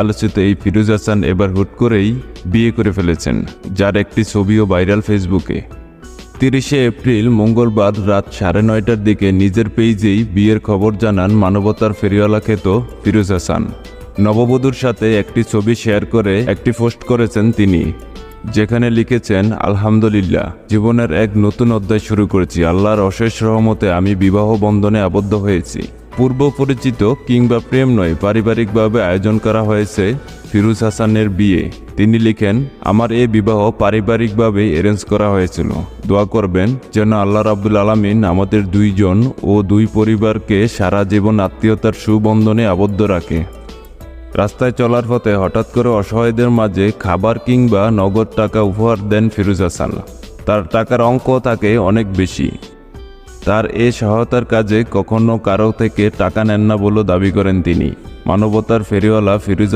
আলোচিত এই ফিরোজ হাসান এবার হুট করেই বিয়ে করে ফেলেছেন, যার একটি ছবিও ভাইরাল ফেসবুকে। তিরিশে এপ্রিল মঙ্গলবার রাত সাড়ে নয়টার দিকে নিজের পেজেই বিয়ের খবর জানান মানবতার ফেরিওয়ালা খেত ফিরোজ হাসান। নববধূর সাথে একটি ছবি শেয়ার করে একটি পোস্ট করেছেন তিনি, যেখানে লিখেছেন, আলহামদুলিল্লাহ, জীবনের এক নতুন অধ্যায় শুরু করেছি। আল্লাহর অশেষ রহমতে আমি বিবাহ বন্ধনে আবদ্ধ হয়েছি। পূর্ব পরিচিত কিংবা প্রেম নয়, পারিবারিকভাবে আয়োজন করা হয়েছে ফিরুজ হাসানের বিয়ে। তিনি লিখেন, আমার এই বিবাহ পারিবারিকভাবে অ্যারেঞ্জ করা হয়েছিল। দোয়া করবেন যেন আল্লাহ রাবুল আলমিন আমাদের দুইজন ও দুই পরিবারকে সারা জীবন আত্মীয়তার সুবন্ধনে আবদ্ধ রাখে। রাস্তায় চলার পথে হঠাৎ করে অসহায়দের মাঝে খাবার কিংবা নগদ টাকা উপহার দেন ফিরোজ হাসান। তার টাকার অঙ্ক থাকে অনেক বেশি। তার এ সহায়তার কাজে কখনো কারও থেকে টাকা নেন না বলেও দাবি করেন তিনি। মানবতার ফেরিওয়ালা ফিরোজ